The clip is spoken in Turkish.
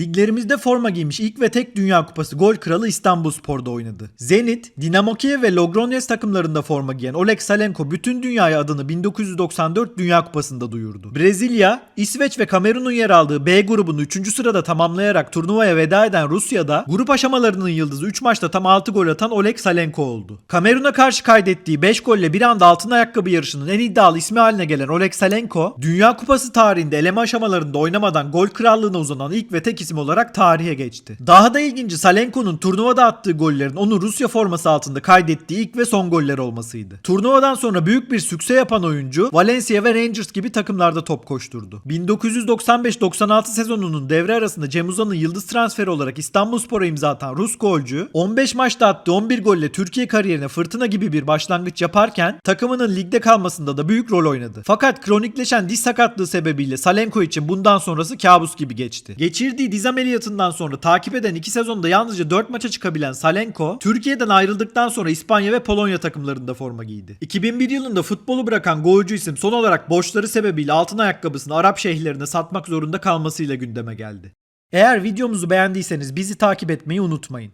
Liglerimizde forma giymiş ilk ve tek Dünya Kupası gol kralı İstanbulspor'da oynadı. Zenit, Dinamo Kiev ve Logroñez takımlarında forma giyen Oleg Salenko bütün dünyaya adını 1994 Dünya Kupası'nda duyurdu. Brezilya, İsveç ve Kamerun'un yer aldığı B grubunu 3. sırada tamamlayarak turnuvaya veda eden Rusya'da grup aşamalarının yıldızı 3 maçta tam 6 gol atan Oleg Salenko oldu. Kamerun'a karşı kaydettiği 5 golle bir anda altın ayakkabı yarışının en iddialı ismi haline gelen Oleg Salenko, Dünya Kupası tarihinde eleme aşamalarında oynamadan gol krallığına uzanan ilk ve tek isim olarak tarihe geçti. Daha da ilginci Salenko'nun turnuvada attığı gollerin onu Rusya forması altında kaydettiği ilk ve son goller olmasıydı. Turnuvadan sonra büyük bir sükse yapan oyuncu Valencia ve Rangers gibi takımlarda top koşturdu. 1995-96 sezonunun devre arasında Cem Uzan'ın yıldız transferi olarak İstanbulspor'a imza atan Rus golcü 15 maçta attığı 11 golle Türkiye kariyerine fırtına gibi bir başlangıç yaparken takımının ligde kalmasında da büyük rol oynadı. Fakat kronikleşen diz sakatlığı sebebiyle Salenko için bundan sonrası kabus gibi geçti. Geçirdiği diz ameliyatından sonra takip eden 2 sezonda yalnızca 4 maça çıkabilen Salenko, Türkiye'den ayrıldıktan sonra İspanya ve Polonya takımlarında forma giydi. 2001 yılında futbolu bırakan golcü isim son olarak borçları sebebiyle altın ayakkabısını Arap şeyhlerine satmak zorunda kalmasıyla gündeme geldi. Eğer videomuzu beğendiyseniz bizi takip etmeyi unutmayın.